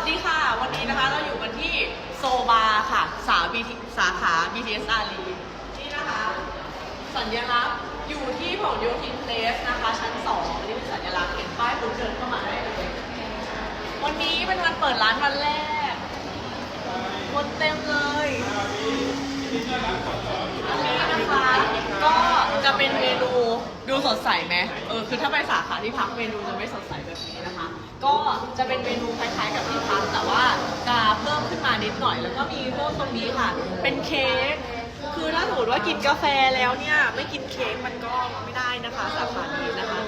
วัสดีค่ะ วันนี้นะคะเราอยู่กันที่โซบาค่ะ สา BT สาขา BTS อารีนี่นะคะ สัญลักษณ์อยู่ที่ผลโยธินเพลสนะคะ ชั้น2อันนี้เป็นสัญลักษณ์เห็นป้ายปุ๊บเดินเข้ามาได้เลยวันนี้เป็นวันเปิดร้านวันแรกคนเต็มเลยอันนี้นะคะ ก็จะเป็นเมนูดูสดใสไหมเออคือถ้าไปสาขาที่พักเมนูจะไม่สดใสแบบนี้นะคะ ก็จะเป็นเมนูคล้ายๆกับที่พัก แต่ว่าจะ เพิ่มขึ้นมานิดหน่อย แล้วก็มีเพิ่มตรงนี้ค่ะ เป็นเค้กคือถ้าสมมติว่ากินกาแฟแล้วเนี่ย ไม่กินเค้กมันก็ไม่ได้นะคะสาขานี้นะคะ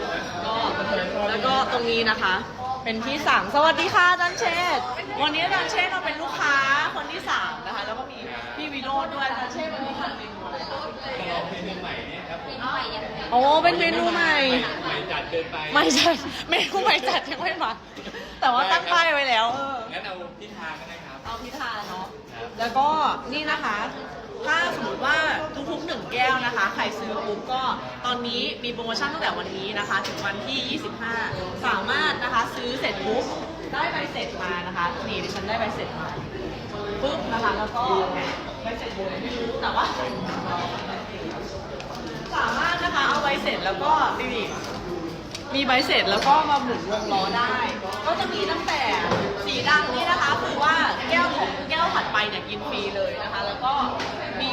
ก็แล้วก็ตรงนี้นะคะ เป็นที่สั่งสวัสดีค่ะอาจารย์เชษฐ์วันนี้อาจารย์เชษฐ์เราเป็นลูกค้าคนที่สามนะคะ แล้วก็มีพี่วิโรจน์ด้วยอาจารย์เชษฐ์วันนี้ทานเมนูอะไรคะเมนูใหม่เนี่ยครับผมโอ้เป็นเมนูใหม่ ใหม่จัดเกินไปไม่ใช่เมนูใหม่จัดยังไม่มาแต่ว่าตั้งป้ายไว้แล้วเออ พิธาเนาะแล้วก็นี่นะคะ ถ้าสมมติว่าทุกๆหนึ่งแก้วนะคะ ใครซื้อปุ๊บก็ตอนนี้มีโปรโมชั่นตั้งแต่วันนี้นะคะ ถึงวันที่ 25 สามารถนะคะซื้อเสร็จปุ๊บได้ใบเสร็จมานะคะนี่ดิฉันได้ใบเสร็จมาปุ๊บนะคะแล้วก็ใบเสร็จไม่รู้แต่ว่า สามารถนะคะเอาใบเสร็จแล้วก็นี่มีใบเสร็จแล้วก็มาหมุนวงล้อได้ ก็จะมีตั้งแต่สีดำนี่นะคะคือว่าแก้วของแก้วถัดไปเนี่ยกินฟรีเลยนะคะ แล้วก็มี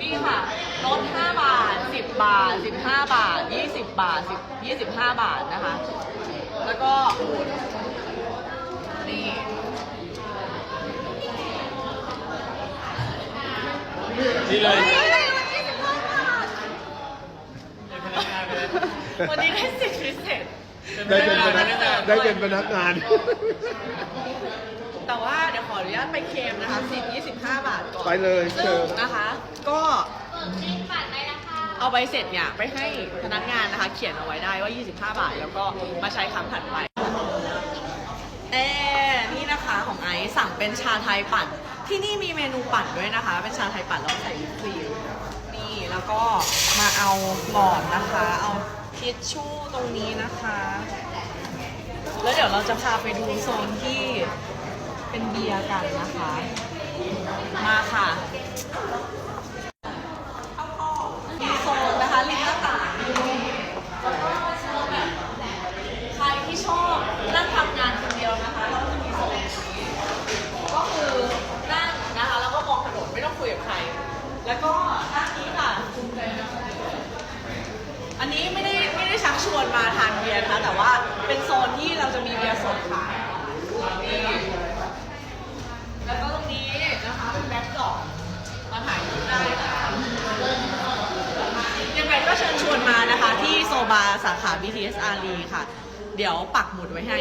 นี่ค่ะลด5บาท 10 บาท 15 บาท 20 บาท10 25 บาทนะคะ แล้วก็หมุนนี่นี่เลยเฮ้ยเป็นพนักงานไปเลยวันนี้ได้สิทธิพิเศษ ได้เป็นพนักได้เป็นพนักงาน แต่ว่าเดี๋ยวขออนุญาตไปเคลมนะคะ10 25 บาทก่อน ไปเลยซึ่เชิงญนะคะ ก็ เอาใบเสร็จเนี่ยไปให้พนักงานนะคะ เขียนเอาไว้ได้ว่า 25 บาท แล้วก็มาใช้ครั้งถัดไปเอนี่นะคะของไอซ์สั่งเป็นชาไทยปั่น ที่นี่มีเมนูปั่นด้วยนะคะ เป็นชาไทยปั่นแล้วใส่วิปครีมนี่แล้วก็มาเอาหลอดนะคะ เอาทิชชู่ตรงนี้นะคะ แล้วเดี๋ยวเราจะพาไปดูโซนที่เป็นเบียร์กันนะคะ มาค่ะมีโซนนะคะริมหน้าต่างแล้วก็โซนแบบใครที่ชอบนั่งทำงานคนเดียวนะคะ เราก็จะมีโซนนี้ก็คือนั่งนะคะแล้วก็มองถนนไม่ต้องคุยกับใคร แล้ว ก็ด้านนี้ค่ะ อันนี้ไม่ได้ไม่ได้ชักชวนมาทานเบียร์นะคะแต่ว่าเป็นโซนที่เราจะมีเบียร์สดขายนี่แล้วก็ตรงนี้นะคะเป็นแบ็คดรอปมาถ่ายรูปได้ค่ะยังไงก็เชิญชวนมานะคะ ที่โซบาสาขา BTS อารีค่ะ เดี๋ยวปักหมุดไว้ให้